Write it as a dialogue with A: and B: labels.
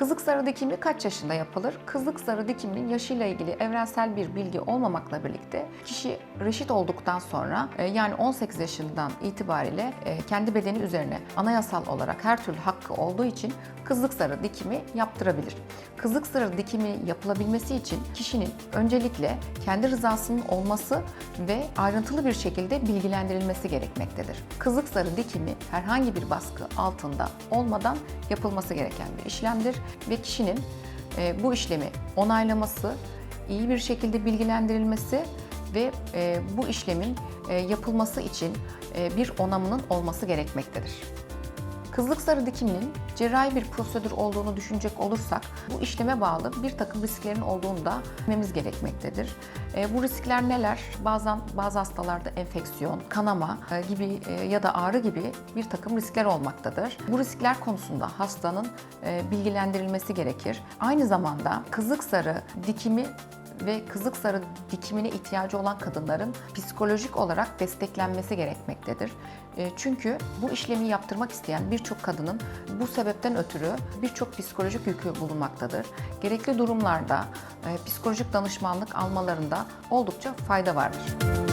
A: Kızık sarı dikimi kaç yaşında yapılır? Kızık sarı dikiminin yaşıyla ilgili evrensel bir bilgi olmamakla birlikte kişi reşit olduktan sonra e, yani 18 yaşından itibariyle e, kendi bedeni üzerine anayasal olarak her türlü hakkı olduğu için kızlık sarı dikimi yaptırabilir. Kızlık sarı dikimi yapılabilmesi için kişinin öncelikle kendi rızasının olması ve ayrıntılı bir şekilde bilgilendirilmesi gerekmektedir. Kızlık sarı dikimi herhangi bir baskı altında olmadan yapılması gereken bir işlemdir ve kişinin e, bu işlemi onaylaması, iyi bir şekilde bilgilendirilmesi ve e, bu işlemin e, yapılması için bir onamının olması gerekmektedir. Kızlık sarı dikiminin cerrahi bir prosedür olduğunu düşünecek olursak bu işleme bağlı bir takım risklerin olduğunu da bilmemiz gerekmektedir. E, bu riskler neler? Bazen bazı hastalarda enfeksiyon, kanama e, gibi e, ya da ağrı gibi bir takım riskler olmaktadır. Bu riskler konusunda hastanın e, bilgilendirilmesi gerekir. Aynı zamanda kızlık sarı dikimi ve kızık sarı dikimine ihtiyacı olan kadınların psikolojik olarak desteklenmesi gerekmektedir. E, Çünkü bu işlemi yaptırmak isteyen birçok kadının bu sebepten ötürü birçok psikolojik yükü bulunmaktadır. Gerekli durumlarda e, psikolojik danışmanlık almalarında oldukça fayda vardır.